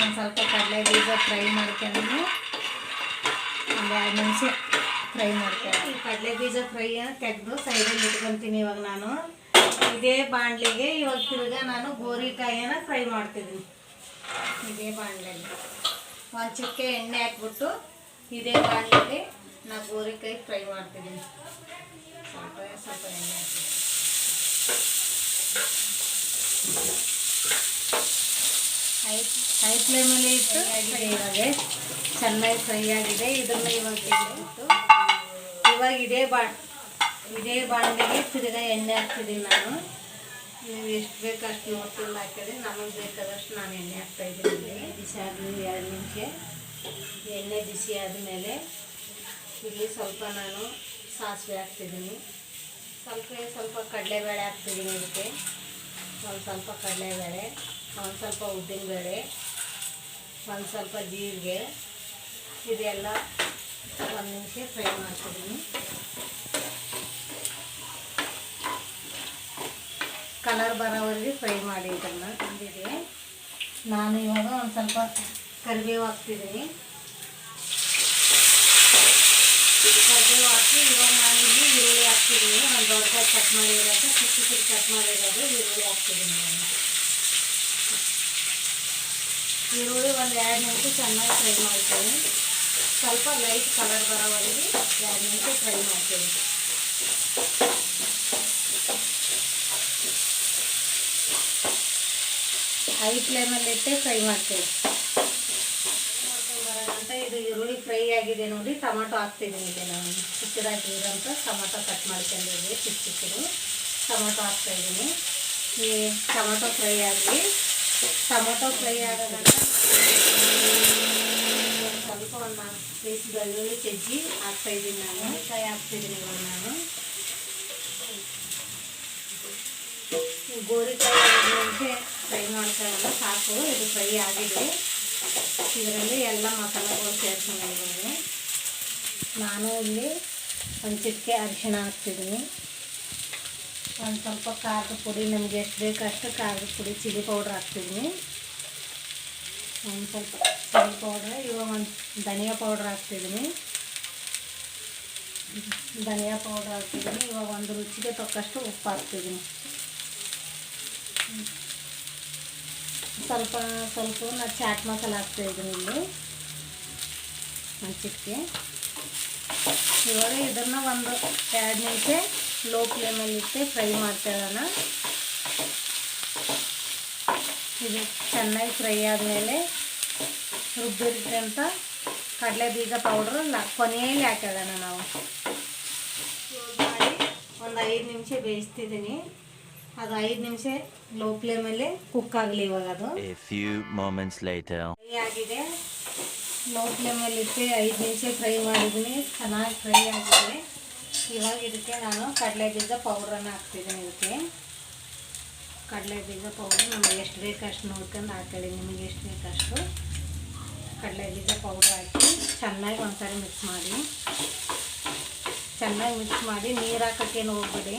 ಒಂದು ಸ್ವಲ್ಪ ಕಡಲೆ ಬೀಜ ಫ್ರೈ ಮಾಡ್ಕೊಂಡು ಒಂದು ಎರಡು ನಿಮಿಷ ಫ್ರೈ ಮಾಡ್ತೀನಿ ಕಡಲೆ ಬೀಜ ಫ್ರೈ ತೆಗೆದು ಸೈಡಲ್ಲಿ ಇಟ್ಕೊತೀನಿ ಇವಾಗ ನಾನು. ಇದೇ ಬಾಣಲಿಗೆ ಇವಾಗ ತಿರ್ಗಾ ನಾನು ಗೋರಿಕಾಯಿನ ಫ್ರೈ ಮಾಡ್ತಿದ್ದೀನಿ. ಇದೇ ಬಾಣಲೆಯಲ್ಲಿ ಒಂದು ಚುಕ್ಕೆ ಎಣ್ಣೆ ಹಾಕ್ಬಿಟ್ಟು ಇದೇ ಬಾಣಲೆಗೆ ನಾ ಗೋರಿಕಾಯಿ ಫ್ರೈ ಮಾಡ್ತಿದ್ದೀನಿ. ಸ್ವಲ್ಪ ಸ್ವಲ್ಪ ಎಣ್ಣೆ ಹಾಕ್ತೀನಿ ಹೈ ಫ್ಲೇಮಲ್ಲಿ ಇಟ್ಟು ಇವಾಗ ಚೆನ್ನಾಗಿ ಫ್ರೈ ಆಗಿದೆ. ಇದನ್ನು ಇವಾಗ ತೆಗೆದ್ಬಿಟ್ಟು ಇವಾಗ ಇದೇ ಬಾ, ಇದೇ ಬಾಣಲೆಗೆ ತಿರ್ಗಾ ಎಣ್ಣೆ ಹಾಕ್ತಿದ್ದೀನಿ ನಾನು. ನೀವು ಎಷ್ಟು ಬೇಕು ಅಷ್ಟು ಹಾಕಿದ್ರೆ ನಮಗೆ ಬೇಕಾದಷ್ಟು ನಾನು ಎಣ್ಣೆ ಹಾಕ್ತಾಯಿದ್ದೀನಿ ಬಿಸಿ ಆದ್ಮೇಲೆ ಎರಡು ನಿಮಿಷ. ಎಣ್ಣೆ ಬಿಸಿ ಆದಮೇಲೆ ಇಲ್ಲಿ ಸ್ವಲ್ಪ ನಾನು ಸಾಸಿವೆ ಹಾಕ್ತಿದ್ದೀನಿ. ಸ್ವಲ್ಪ ಸ್ವಲ್ಪ ಕಡಲೆಬೇಳೆ ಹಾಕ್ತಿದ್ದೀನಿ ಇದಕ್ಕೆ. ಒಂದು ಸ್ವಲ್ಪ ಕಡಲೆಬೇಳೆ, ಒಂದು ಸ್ವಲ್ಪ ಉದ್ದಿನಬೇಳೆ. ಒಂದು ಸ್ವಲ್ಪ ಜೀರಿಗೆ, ಇದೆಲ್ಲ ಒಂದು ನಿಮಿಷ ಫ್ರೈ ಮಾಡ್ತಿದ್ದೀನಿ ಕಲರ್ ಬರೋವರೆಗೆ ಫ್ರೈ ಮಾಡಿ ಇದನ್ನು ತಂದಿದೆ. ನಾನು ಇವಾಗ ಒಂದು ಸ್ವಲ್ಪ ಕರಿಬೇವು ಹಾಕ್ತಿದ್ದೀನಿ. ಕರಿಬೇವು ಹಾಕಿ ಇವಾಗ ನಾನು ಇಲ್ಲಿ ಈರುಳ್ಳಿ ಹಾಕ್ತಿದ್ದೀನಿ. ಒಂದು ದೊಡ್ಡ ಕಟ್ ಮಾಡಿರೋದು, ಚಿಕ್ಕ ಚಿಕ್ಕ ಕಟ್ ಮಾಡಿರೋದು ಈರುಳ್ಳಿ ಹಾಕ್ತಿದ್ದೀನಿ ನಾನು. ಈರುಳ್ಳಿ ಒಂದು ಎರಡು ನಿಮಿಷ ಚೆನ್ನಾಗಿ ಫ್ರೈ ಮಾಡ್ತೀನಿ. ಸ್ವಲ್ಪ ಲೈಟ್ ಕಲರ್ ಬರೋವರೆಗೆ ಎರಡು ನಿಮಿಷ ಫ್ರೈ ಮಾಡ್ತೀನಿ. ಹೈ ಫ್ಲೇಮಲ್ಲಿ ಇಟ್ಟೆ ಫ್ರೈ ಮಾಡ್ತೀವಿ ಅಂತ ಇದು ಈರುಳ್ಳಿ ಫ್ರೈ ಆಗಿದೆ ನೋಡಿ. ಟೊಮಾಟೊ ಹಾಕ್ತಿದ್ದೀನಿ ಇದೆ ನಾನು. ಚಿಕ್ಕದಾಗಿ ಇರೋಂಥ ಟೊಮಾಟೊ ಕಟ್ ಮಾಡ್ಕೊಂಡಿದ್ವಿ ಚಿಕ್ಕ ಚಿಕ್ಕದು. ಟೊಮಾಟೊ ಹಾಕ್ತಾಯಿದ್ದೀನಿ ಈ ಟೊಮಾಟೊ ಫ್ರೈ ಆಗಲಿ. ಟೊಮಾಟೊ ಫ್ರೈ ಆಗೋದಂತ ಸ್ವಲ್ಪ ಒಂದು ನಾಲ್ಕು ಪೀಸ್ ಬೆಳ್ಳುಳ್ಳಿ ಚೆಜ್ಜಿ ಹಾಕ್ತಾಯಿದ್ದೀನಿ ನಾನು. ಫ್ರೈ ಹಾಕ್ತಿದ್ದೀನಿ ಇವಾಗ ನಾನು. ಗೋರಿಕಾಯಿ ಫ್ರೈ ಮಾಡ್ಕೊಳ್ಳೋಣ ಸಾಕು, ಇದು ಫ್ರೈ ಆಗಿದೆ. ಇದರಲ್ಲಿ ಎಲ್ಲ ಮಸಾಲೆಗಳು ಸೇರ್ಕೊಂಡಿದ್ದೀನಿ. ನಾನು ಇಲ್ಲಿ ಒಂದು ಚಿಟಿಕೆ ಅರಿಶಿಣ ಹಾಕ್ತಿದ್ದೀನಿ. ಒಂದು ಸ್ವಲ್ಪ ಖಾರದ ಪುಡಿ, ನಮ್ಗೆ ಎಷ್ಟು ಬೇಕು ಅಷ್ಟು ಖಾರದ ಪುಡಿ, ಚಿಲ್ಲಿ ಪೌಡ್ರ್ ಹಾಕ್ತಿದ್ದೀನಿ ಒಂದು ಸ್ವಲ್ಪ ಚಿಲ್ಲಿ ಪೌಡ್ರ್, ಇವಾಗ ಒಂದು ಧನಿಯಾ ಪೌಡ್ರ್ ಹಾಕ್ತಿದ್ದೀನಿ ಧನಿಯಾ ಪೌಡ್ರ್ ಹಾಕ್ತಿದ್ದೀನಿ ಇವಾಗ ಒಂದು ರುಚಿಗೆ ತಕ್ಕಷ್ಟು ಉಪ್ಪು ಹಾಕ್ತಿದ್ದೀನಿ ಸ್ವಲ್ಪ ಸ್ವಲ್ಪ ನಾ ಚಾಟ್ ಮಸಾಲ ಹಾಕ್ತಾಯಿದ್ದೀನಿ ಇಲ್ಲಿ. ಚಿಟಿಕೆ. ಇವಾಗ ಇದನ್ನು ಒಂದು ಎರಡು ನಿಮಿಷ ಲೋ ಫ್ಲೇಮಲ್ಲಿ ಇಟ್ಟು ಫ್ರೈ ಇರೋಣ. ಇದು ಚೆನ್ನಾಗಿ ಫ್ರೈ ಆದಮೇಲೆ ರುಬ್ಬಿರ್ತಂಥ ಕಡಲೆ ಬೀಜ ಪೌಡ್ರು ಲ ಕೊನೆಯಲ್ಲಿ ಹಾಕೋಣ ನಾವು. ಮಾಡಿ ಒಂದು ಐದು ನಿಮಿಷ ಬೇಯಿಸ್ತಿದ್ದೀನಿ. ಅದು ಐದು ನಿಮಿಷ ಲೋ ಫ್ಲೇಮಲ್ಲಿ ಕುಕ್ ಆಗಲಿ ಇವಾಗ ಅದು. ಫ್ರೈ ಆಗಿದೆ. ಲೋ ಫ್ಲೇಮಲ್ಲಿ ಇಟ್ಟು ಐದು ನಿಮಿಷ ಫ್ರೈ ಮಾಡಿದ್ದೀನಿ. ಚೆನ್ನಾಗಿ ಫ್ರೈ ಆಗಿದೆ. ಇವಾಗ ಇದಕ್ಕೆ ನಾನು ಕಡಲೆ ಬೀಜ ಪೌಡ್ರನ್ನು ಹಾಕ್ತಿದ್ದೀನಿ ಇದಕ್ಕೆ. ಕಡಲೆ ಬೀಜ ಪೌಡ್ರ್ ನಮಗೆ ಎಷ್ಟು ಬೇಕು ಅಷ್ಟು ನೋಡ್ಕೊಂಡು ಹಾಕೊಳ್ಳಿ ನಿಮಗೆ ಎಷ್ಟು ಬೇಕು ಅಷ್ಟು. ಕಡಲೆ ಬೀಜ ಪೌಡ್ರ್ ಹಾಕಿ ಚೆನ್ನಾಗಿ ಒಂದ್ಸರಿ ಮಿಕ್ಸ್ ಮಾಡಿ. ಚೆನ್ನಾಗಿ ಮಿಕ್ಸ್ ಮಾಡಿ ನೀರು ಹಾಕೋಕ್ಕೇನು ಹೋಗ್ಬಿಡಿ.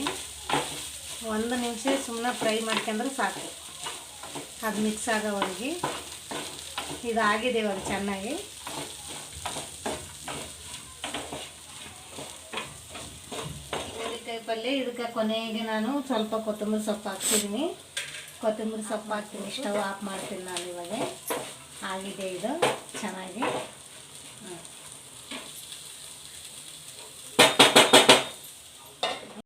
ಒಂದು ನಿಮಿಷ ಸುಮ್ಮನೆ ಫ್ರೈ ಮಾಡ್ಕೊಂಡ್ರೆ ಸಾಕು. ಅದು ಮಿಕ್ಸ್ ಆಗೋವರೆಗೆ. ಇದಾಗಿದೆ ಇವಾಗ ಚೆನ್ನಾಗಿ ಗೋರಿಕಾಯಿ ಪಲ್ಯ, ಇದಕ್ಕೆ ಕೊನೆಗೆ ನಾನು ಸ್ವಲ್ಪ ಕೊತ್ತಂಬರಿ ಸೊಪ್ಪು ಹಾಕ್ತಿದ್ದೀನಿ ಕೊತ್ತಂಬರಿ ಸೊಪ್ಪು ಹಾಕ್ತೀನಿ. ಸ್ಟವ್ ಆಫ್ ಮಾಡ್ತೀನಿ ನಾನು ಇವಾಗ. ಆಗಿದೆ ಇದು. ಚೆನ್ನಾಗಿ.